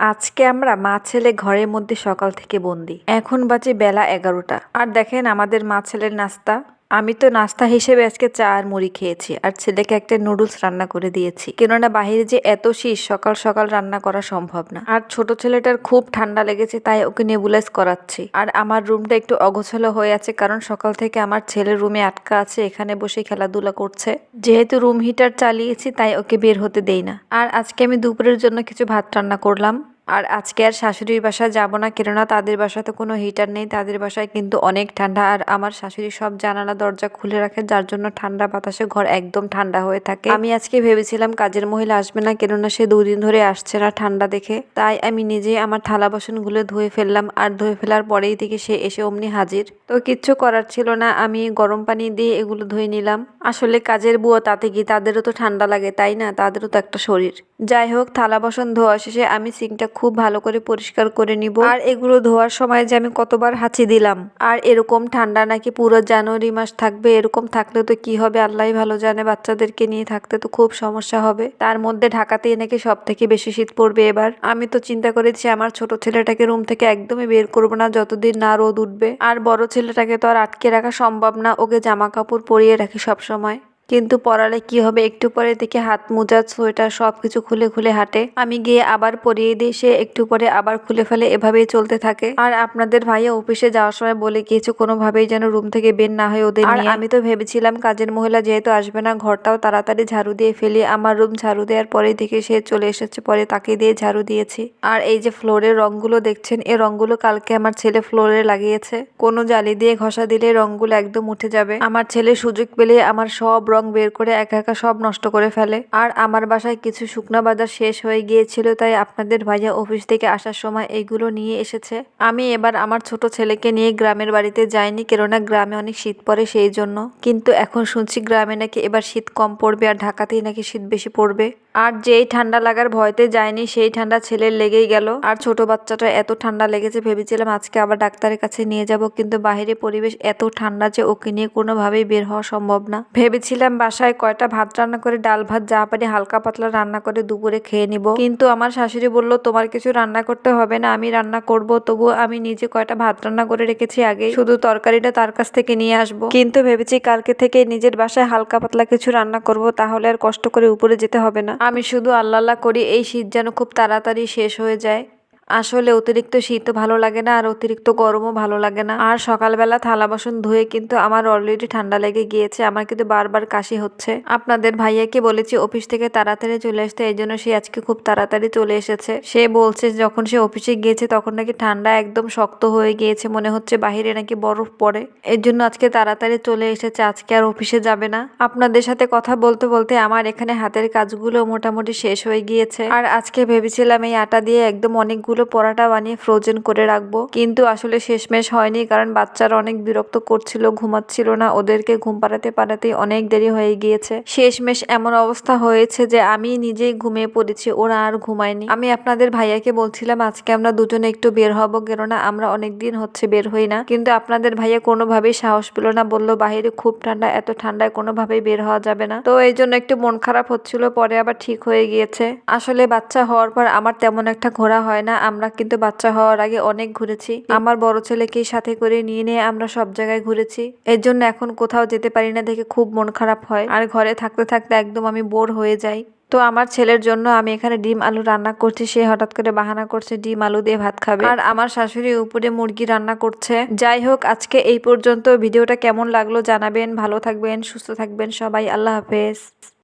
আজকে আমরা মা ছেলে ঘরের মধ্যে সকাল থেকে বন্দি। এখন বাজে বেলা এগারোটা। আর দেখেন আমাদের মা ছেলের নাস্তা। আমি তো নাস্তা হিসেবে আজকে চা আর মুড়ি খেয়েছি, আর ছেলেকে একটা নুডলস রান্না করে দিয়েছি। কেননা বাহিরে যে এত শীত সকাল সকাল রান্না করা সম্ভব না। আর ছোট ছেলেটার খুব ঠান্ডা লেগেছে, তাই ওকে নেবুলাইজ করাচ্ছি। আর আমার রুমটা একটু অগোছালো হয়ে আছে, কারণ সকাল থেকে আমার ছেলে রুমে আটকা আছে, এখানে বসে খেলাধুলা করছে। যেহেতু রুম হিটার চালিয়েছি, তাই ওকে বের হতে দেই না। আর আজকে আমি দুপুরের জন্য কিছু ভাত রান্না করলাম। আর আজকে আর শাশুড়ির বাসায় যাব না, কেননা তাদের বাসাতে কোনো হিটার নেই, তাদের বাসায় কিন্তু অনেক ঠান্ডা। আর আমার শাশুড়ি সব জানালা, দরজা খুলে রাখে, যার জন্য ঠান্ডা বাতাসে ঘর একদম ঠান্ডা হয়ে থাকে। আমি আজকে ভেবেছিলাম কাজের মহিলা আসবে না, কেননা সে দুদিন ধরে আসছে না ঠান্ডা দেখে। তাই আমি নিজেই আমার থালা বাসনগুলো ধুয়ে ফেললাম, আর ধুয়ে ফেলার পরেই থেকে সে এসে অমনি হাজির। তো কিচ্ছু করার ছিল না, আমি গরম পানি দিয়ে এগুলো ধুয়ে নিলাম। আসলে কাজের বুয়ো তাতে কি, তাদেরও তো ঠান্ডা লাগে, তাই না? তাদেরও তো একটা শরীর। যাই হোক, থালা বাসন ধোয়া শেষে আমি সিঙ্কটা খুব ভালো করে পরিষ্কার করে নিব। আর এগুলো ধোয়ার সময় যে আমি কতবার হাঁচি দিলাম। আর এরকম ঠান্ডা নাকি পুরো জানুয়ারি মাস থাকবে এরকম থাকলে তো কি হবে? আল্লাহ ভালো জানে বাচ্চাদেরকে নিয়ে থাকতে তো খুব সমস্যা হবে। তার মধ্যে ঢাকাতেই নাকি সব থেকে বেশি শীত পড়বে এবার। আমি তো চিন্তা করেছি আমার ছোট ছেলেটাকে রুম থেকে একদমই বের করব না যতদিন না রোদ উঠবে। আর বড় ছেলেটাকে তো আর আটকে রাখা সম্ভব না ওকে জামা কাপড় পরিয়ে রাখি সব সময় কিন্তু পরালে কি হবে? একটু পরে দেখে হাত মোজা সোয়েটার সব কিছু খুলে খুলে হাঁটে। আমি গিয়ে আবার পরিয়ে দিই সে একটু পরে আবার খুলে ফেলে এভাবেই চলতে থাকে। আর আপনাদের ভাইয়া অফিসে যাওয়ার সময় বলে গিয়েছে কোনোভাবেই যেন রুম থেকে বের না হয় ওদের নিয়ে। আমি তো ভেবেছিলাম কাজের মহিলা যেহেতু আসবে না ঘরটাও তাড়াতাড়ি ঝাড়ু দিয়ে ফেলি। আমার রুম ঝাড়ু দেওয়ার পরেই দেখে সে চলে এসেছে পরে তাকে দিয়ে ঝাড়ু দিয়েছি। আর এই যে ফ্লোরের রংগুলো দেখছেন এই রংগুলো কালকে আমার ছেলে ফ্লোরে লাগিয়েছে। কোনো জালি দিয়ে ঘষা দিলে রংগুলো একদম উঠে যাবে। আমার ছেলে সুযোগ পেলে আমার সব রং বের করে একা একা সব নষ্ট করে ফেলে। আর আমার বাসায় কিছু শুকনা বাজার শেষ হয়ে গিয়েছিল, তাই আপনাদের ভাইয়া অফিস থেকে আসার সময় এইগুলো নিয়ে এসেছে। আমি এবার আমার ছোট ছেলেকে নিয়ে গ্রামের বাড়িতে যাইনি, কেননা গ্রামে অনেক শীত পড়ে সেই জন্য। কিন্তু এখন শুনছি গ্রামে নাকি এবার শীত কম পড়বে আর ঢাকাতেই নাকি শীত বেশি পড়বে। আর যেই ঠান্ডা লাগার ভয়তে যায়নি, সেই ঠান্ডা ছেলের লেগেই গেল। আর ছোট বাচ্চাটা এত ঠান্ডা লেগেছে ভেবেছিলাম আজকে আবার ডাক্তারের কাছে নিয়ে যাব, কিন্তু বাইরে পরিবেশ এত ঠান্ডা যে ওকে নিয়ে কোনোভাবেই বের হওয়া সম্ভব না। ভেবেছিলাম বাসায় কয়টা ভাত রান্না করে, ডাল ভাত যা পারি হালকা পাতলা রান্না করে দুপুরে খেয়ে নিব। কিন্তু আমার শাশুড়ি বলল, তোমার কিছু রান্না করতে হবে না, আমি রান্না করব, তবু আমি নিজে কয়টা ভাত রান্না করে রেখেছি আগে, শুধু তরকারিটা তার কাছ থেকে নিয়ে আসব। কিন্তু ভেবেছি কালকে থেকে নিজের বাসায় হালকা পাতলা কিছু রান্না করব, তাহলে আর কষ্ট করে উপরে যেতে হবে না। আমি শুধু আল্লাহ করি এই শীত যেন খুব তাড়াতাড়ি শেষ হয়ে যায়। আসলে অতিরিক্ত শীতও ভালো লাগে না আর অতিরিক্ত গরমও ভালো লাগে না। আর সকালবেলা থালা বাসন ধুয়ে কিন্তু আমার অলরেডি ঠান্ডা লেগে গিয়েছে, আমার কিন্তু বারবার কাশি হচ্ছে। আপনাদের ভাইয়াকে বলেছি অফিস থেকে তাড়াতাড়ি চলে আসতে, এই জন্য সে আজকে খুব তাড়াতাড়ি চলে এসেছে। সে বলছে যখন সে অফিসে গিয়েছে তখন নাকি ঠান্ডা একদম শক্ত হয়ে গিয়েছে, মনে হচ্ছে বাহিরে নাকি বরফ পড়ে। এর জন্য আজকে তাড়াতাড়ি চলে এসেছে, আজকে আর অফিসে যাবে না। আপনাদের সাথে কথা বলতে বলতে আমার এখানে হাতের কাজগুলো মোটামুটি শেষ হয়ে গিয়েছে। আর আজকে ভেবেছিলাম এই আটা দিয়ে একদম অনেকগুলো গুলো পরাটা বানিয়ে ফ্রোজেন করে রাখব। কিন্তু আসলে শেষমেশ হয়নি, কারণ বাচ্চারা অনেক বিরক্ত করছিল, ঘুমাচ্ছিল না। ওদেরকে ঘুম পাড়াতে পাড়াতেই অনেক দেরি হয়ে গিয়েছে। শেষমেশ এমন অবস্থা হয়েছে যে আমি নিজেই ঘুমিয়ে পড়েছি, ওরা আর ঘুমায়নি। আমি আপনাদের ভাইয়াকে বলছিলাম, আজকে আমরা দুজনে একটু বের হব, কেননা আমরা অনেক দিন হচ্ছে বের হই না। কিন্তু আপনাদের ভাইয়া কোনোভাবেই সাহস পেল না, বলল, বাহিরে খুব ঠান্ডা, এত ঠান্ডায় কোনোভাবেই বের হওয়া যাবে না। তো এই জন্য একটু মন খারাপ হচ্ছিল, পরে আবার ঠিক হয়ে গিয়েছে। আসলে বাচ্চা হওয়ার পর আমার তেমন একটা ঘোরা হয় না। আমরা কিন্তু বাচ্চা হওয়ার আগে অনেক ঘুরেছি। আমার বড় ছেলেকে সাথে করে নিয়ে নিয়ে আমরা সব জায়গায় ঘুরেছি। এর জন্য এখন কোথাও যেতে পারি না দেখে খুব মন খারাপ হয়। আর ঘরে থাকতে থাকতে একদম আমি বোর হয়ে যাই। তো আমার ছেলের জন্য আমি এখানে ডিম আলু রান্না করছি। সে হঠাৎ করে বাহানা করছে, ডিম আলু দিয়ে ভাত খাবে। আর আমার শাশুড়ি উপরে মুরগি রান্না করছে। যাই হোক, আজকে এই পর্যন্ত। ভিডিওটা কেমন লাগল জানাবেন। ভালো থাকবেন, সুস্থ থাকবেন সবাই। আল্লাহ হাফেজ।